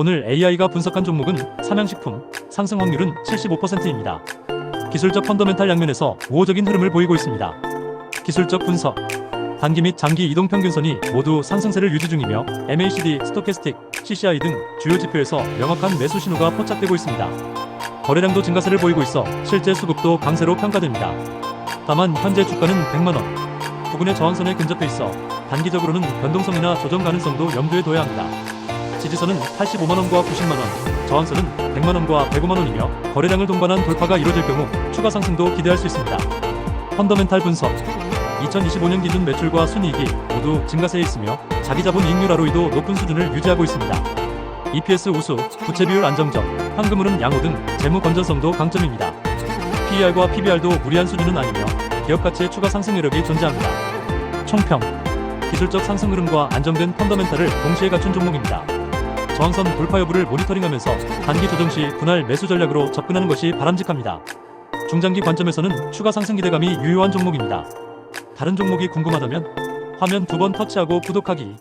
오늘 AI가 분석한 종목은 삼양식품, 상승 확률은 75%입니다. 기술적 펀더멘탈 양면에서 우호적인 흐름을 보이고 있습니다. 기술적 분석 단기 및 장기 이동 평균선이 모두 상승세를 유지 중이며 MACD, 스토캐스틱, CCI 등 주요 지표에서 명확한 매수 신호가 포착되고 있습니다. 거래량도 증가세를 보이고 있어 실제 수급도 강세로 평가됩니다. 다만 현재 주가는 100만 원 부근의 저항선에 근접해 있어 단기적으로는 변동성이나 조정 가능성도 염두에 둬야 합니다. 지지선은 85만 원과 90만 원, 저항선은 100만 원과 105만 원이며 거래량을 동반한 돌파가 이뤄질 경우 추가 상승도 기대할 수 있습니다. 펀더멘탈 분석 2025년 기준 매출과 순이익이 모두 증가세에 있으며 자기 자본 이익률 ROE도 높은 수준을 유지하고 있습니다. EPS 우수, 부채 비율 안정적, 현금흐름 양호 등 재무 건전성도 강점입니다. PER과 PBR도 무리한 수준은 아니며 기업 가치의 추가 상승 여력이 존재합니다. 총평 기술적 상승 흐름과 안정된 펀더멘탈을 동시에 갖춘 종목입니다. 저항선 돌파 여부를 모니터링하면서 단기 조정 시 분할 매수 전략으로 접근하는 것이 바람직합니다. 중장기 관점에서는 추가 상승 기대감이 유효한 종목입니다. 다른 종목이 궁금하다면 화면 두 번 터치하고 구독하기